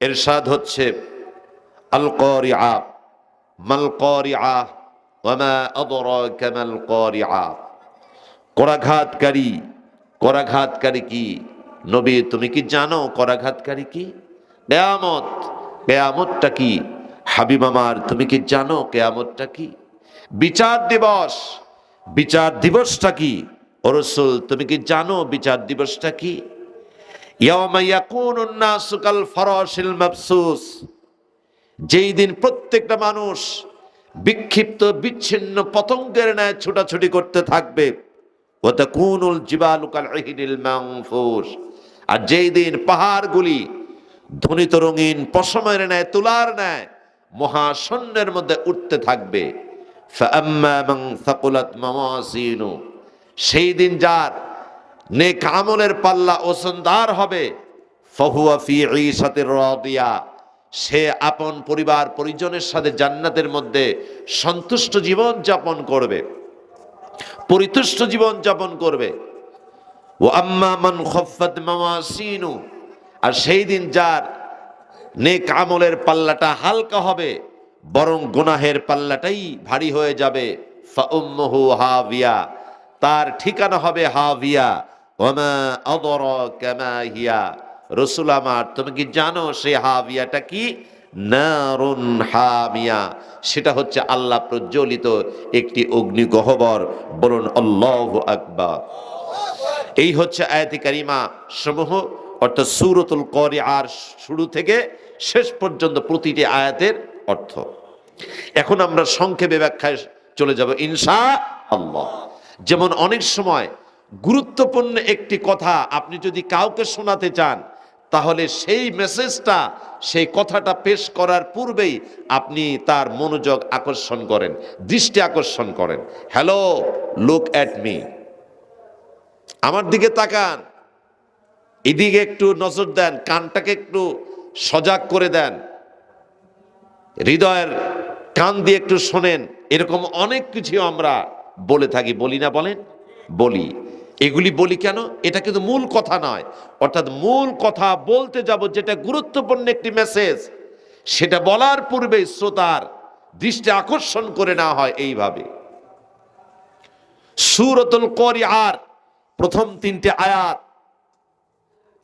এরশাদ হচ্ছে আল করিআ মাল করিআ ওয়ামা আদরাকা মাল করিআ করাঘাতকারী করাঘাতকারী কি? নবী, তুমি কি জানো করাঘাতকারী কি? কেয়ামত, কেয়ামতটা কি? হাবিব আমার, তুমি কি জানো কেয়ামতটা কি? বিচার দিবস, বিচার দিবসটা কি? ও রসুল, তুমি কি জানো বিচার দিবসটা কি? যেই দিন প্রত্যেকটা মানুষ বিক্ষিপ্ত, বিচ্ছিন্ন পতঙ্গের ন্যায় ছুটাছুটি করতে থাকবে। আর যেই দিন পাহাড়গুলি ধ্বনিত রঙিন পশমের ন্যায়, তুলার ন্যায়, মহাশূন্যের মধ্যে উঠতে থাকবে। সেই দিন যার নেক আমলের পাল্লা ওসনদার হবে। ফহুয়া ফি ঈশাতির রাদিয়া। সে আপন পরিবার পরিজনের সাথে জান্নাতের মধ্যে সন্তুষ্ট জীবন যাপন করবে। পরিতুষ্ট জীবন যাপন করবে। ও আম্মা মান খফফাত মাওয়াসিনু। আর সেই দিন যার নেক আমলের পাল্লাটা হালকা হবে, বরং গুনাহের পাল্লাটাই ভারী হয়ে যাবে। ফাউম্মুহু হাবিয়া তার ঠিকানা হবে হাবিয়া ওমা আদরাকা মা হিয়া। রসুল আমার, তুমি কি জানো সে হাবিয়াটা কি? নারুন হামিয়া। সেটা হচ্ছে আল্লাহ প্রজ্বলিত একটি অগ্নি গহ্বর বলুন, আল্লাহু আকবার। এই হচ্ছে আয়াতি কারিমা সমূহ, অর্থাৎ সুরতুল করি আর শুরু থেকে শেষ পর্যন্ত প্রতিটি আয়াতের অর্থ। এখন আমরা সংক্ষেপে ব্যাখ্যায় চলে যাব ইনসা আল্লাহ যেমন অনেক সময় গুরুত্বপূর্ণ একটি কথা আপনি যদি কাউকে শোনাতে চান, তাহলে সেই মেসেজটা, সেই কথাটা পেশ করার পূর্বেই আপনি তার মনোযোগ আকর্ষণ করেন, দৃষ্টি আকর্ষণ করেন। হ্যালো লুক অ্যাট মি আমার দিকে তাকান। এদিকে একটু নজর দেন, কানটাকে একটু সজাগ করে দেন। হৃদয়ের কান দিয়ে একটু শোনেন। এরকম অনেক কিছু আমরা বলে থাকি। বলি না বলেন? বলি। এগুলি বলি কেন? এটা কিন্তু মূল কথা নয়। অর্থাৎ মূল কথা বলতে যাব যেটা গুরুত্বপূর্ণ একটি মেসেজ সেটা বলার পূর্বে শ্রোতার দৃষ্টি আকর্ষণ করে নেওয়া হয় এইভাবে। সুরতুল করি আর প্রথম তিনটে আয়াত,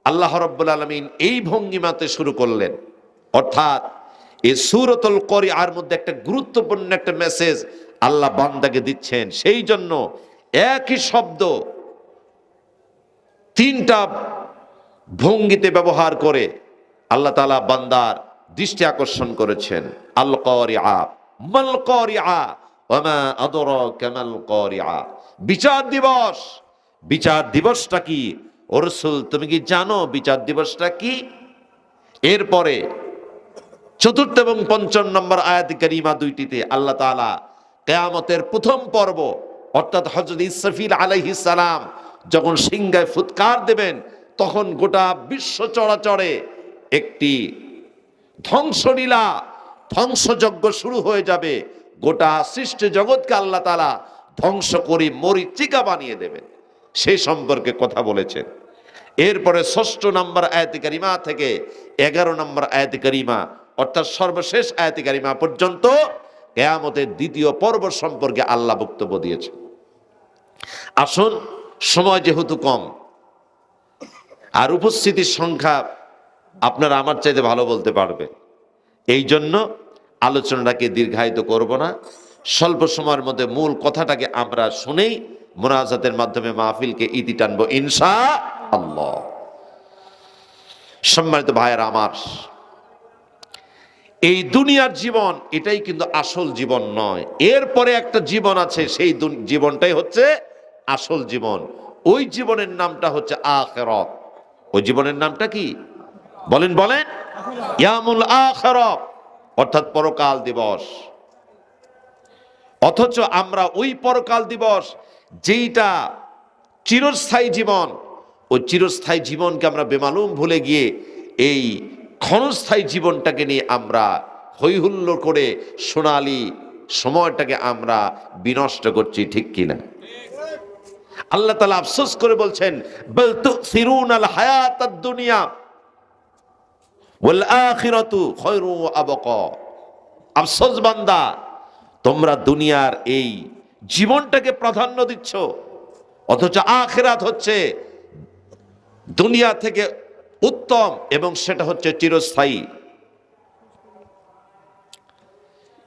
আল্লাহ রব্বুল আলমিন এই ভঙ্গিমাতে শুরু করলেন। অর্থাৎ এই সুরতুল করি আর মধ্যে একটা গুরুত্বপূর্ণ একটা মেসেজ আল্লাহ বান্দাকে দিচ্ছেন। সেই জন্য একই শব্দ তিনটা ভঙ্গিতে ব্যবহার করে আল্লাহ তালা বান্দার দৃষ্টি আকর্ষণ করেছেন। আল করিআ। মাল ওমা আদর কেমাল করিআ। বিচার দিবস। বিচার দিবসটা কি? ও রসুল, তুমি কি জানো বিচার দিবসটা কি? এরপরে চতুর্থ এবং পঞ্চম নম্বর আয়াত করিমা দুইটিতে আল্লাহ তাআলা কেয়ামতের প্রথম পর্ব, অর্থাৎ হজরত আলাইহিস সালাম যখন সিংহায় ফুৎকার দেবেন, তখন গোটা বিশ্ব চরাচরে একটি ধ্বংসলীলা, ধ্বংসযজ্ঞ শুরু হয়ে যাবে। গোটা সৃষ্টি জগৎকে আল্লাহ তালা ধ্বংস করে মরিচিকা বানিয়ে দেবেন। সেই সম্পর্কে কথা বলেছেন। এরপরে ষষ্ঠ নম্বর আয়াতিকারিমা থেকে এগারো নম্বর আয়াতিকারিমা অর্থাৎ সর্বশেষ আয়াতিকারিমা পর্যন্ত কেয়ামতের দ্বিতীয় পর্ব সম্পর্কে আল্লাহ বক্তব্য দিয়েছে আসুন সময় যেহেতু কম, আর উপস্থিতির সংখ্যা আপনারা আমার চাইতে ভালো বলতে পারবে এই জন্য আলোচনাটাকে দীর্ঘায়িত করব না। স্বল্প সময়ের মধ্যে মূল কথাটাকে আমরা শুনেই মোনাজাতের মাধ্যমে মাহফিলকে ইতি টানবো ইনসা আল্লাহ। সম্মানিত ভাইয়ের আমার, এই দুনিয়ার জীবন, এটাই কিন্তু আসল জীবন নয়। এরপরে একটা জীবন আছে, সেই জীবনটাই হচ্ছে আসল জীবন। ওই জীবনের নামটা হচ্ছে আখেরত। ওই জীবনের নামটা কি? বলেন বলেন। ইয়ামুল আখেরত, অর্থাৎ পরকাল দিবস। অথচ আমরা ওই পরকাল দিবস যেইটা চিরস্থায়ী জীবন, ওই চিরস্থায়ী জীবনকে আমরা বেমালুম ভুলে গিয়ে এই ক্ষণস্থায়ী জীবনটাকে নিয়ে আমরা হৈহুল্লো করে সোনালি সময়টাকে আমরা বিনষ্ট করছি, ঠিক কিনা? আল্লাহ তালা আফসোস করে বলছেন, বল তুসিরুন আল হায়াত দুনিয়া আফসোস বান্দা, তোমরা দুনিয়ার এই জীবনটাকে প্রাধান্য দিচ্ছ, অথচ আখেরাত হচ্ছে দুনিয়া থেকে উত্তম এবং সেটা হচ্ছে চিরস্থায়ী।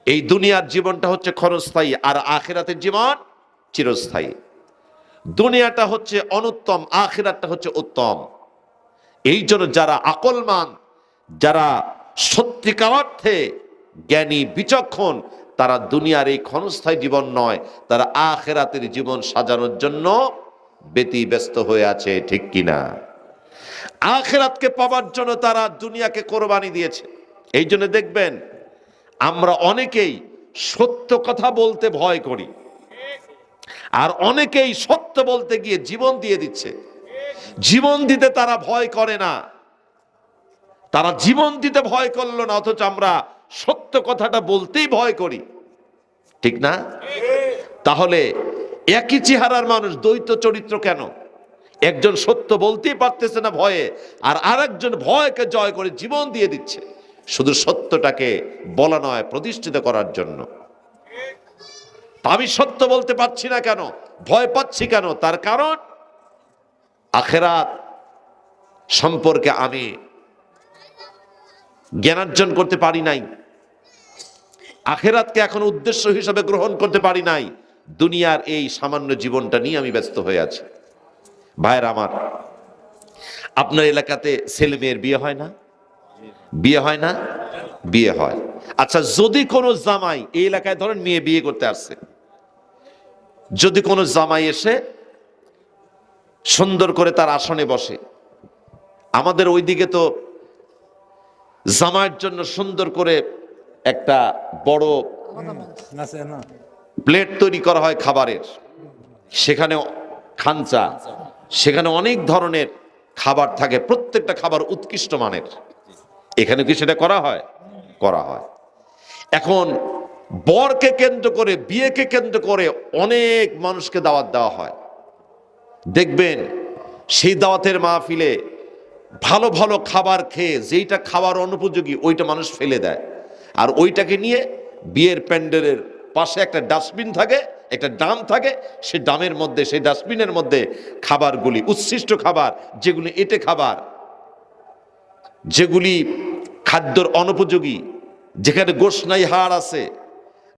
এই দুনিয়ার জীবনটা হচ্ছে ক্ষণস্থায়ী আর আখেরাতের জীবন চিরস্থায়ী। দুনিয়াটা হচ্ছে অনুত্তম, আখিরাতটা হচ্ছে উত্তম। এই জন্য যারা আকলমান, যারা সত্যিকার অর্থে জ্ঞানী, বিচক্ষণ, তারা দুনিয়ার এই ক্ষণস্থায়ী জীবন নয়, তারা আখেরাতের জীবন সাজানোর জন্য ব্যতি ব্যস্ত হয়ে আছে, ঠিক কিনা? আখেরাতকে পাওয়ার জন্য তারা দুনিয়াকে কোরবানি দিয়েছে। এই জন্য দেখবেন, আমরা অনেকেই সত্য কথা বলতে ভয় করি। আর অনেকেই সত্য বলতে গিয়ে জীবন দিয়ে দিচ্ছে। জীবন দিতে তারা ভয় করে না। তারা জীবন দিতে ভয় করল না, অথচ আমরা সত্য কথাটা বলতেই ভয় করি। ঠিক না? তাহলে একই চেহারার মানুষ দ্বৈত চরিত্র কেন? একজন সত্য বলতেই পারতেছে না ভয়ে, আর আরেকজন ভয়কে জয় করে জীবন দিয়ে দিচ্ছে। শুধু সত্যটাকে বলা নয়, প্রতিষ্ঠিত করার জন্য। আমি সত্য বলতে পারছি না কেন? ভয় পাচ্ছি কেন? তার কারণ, আখেরাত সম্পর্কে আমি জ্ঞানার্জন করতে পারি নাই। আখেরাতকে এখন উদ্দেশ্য হিসাবে গ্রহণ করতে পারি নাই। দুনিয়ার এই সামান্য জীবনটা নিয়ে আমি ব্যস্ত হয়ে আছি। ভাইয়ের আমার, আপনার এলাকাতে ছেলে মেয়ের বিয়ে হয় না? বিয়ে হয় না? বিয়ে হয়। আচ্ছা যদি কোনো জামাই এই এলাকায় ধরেন মেয়ে বিয়ে করতে আসছে যদি কোনো জামাই এসে সুন্দর করে তার আসনে বসে, আমাদের ওইদিকে তো জামাইয়ের জন্য সুন্দর করে একটা বড় প্লেট তৈরি করা হয় খাবারের, সেখানে খাঞ্চা সেখানে অনেক ধরনের খাবার থাকে, প্রত্যেকটা খাবার উৎকৃষ্ট মানের। এখানে কি সেটা করা হয়? করা হয়। এখন বরকে কেন্দ্র করে, বিয়েকে কেন্দ্র করে অনেক মানুষকে দাওয়াত দেওয়া হয়। দেখবেন, সেই দাওয়াতের মাহফিলে ভালো ভালো খাবার খেয়ে, যেইটা খাবার অনুপযোগী, ওইটা মানুষ ফেলে দেয়। আর ওইটাকে নিয়ে বিয়ের প্যান্ডেলের পাশে একটা ডাস্টবিন থাকে, একটা ডাম থাকে, সে ডামের মধ্যে, সেই ডাস্টবিনের মধ্যে খাবারগুলি, উচ্ছিষ্ট খাবার, যেগুলি এটে খাবার, যেগুলি খাদ্যর অনুপযোগী, যেখানে গোশ নাই হাড় আছে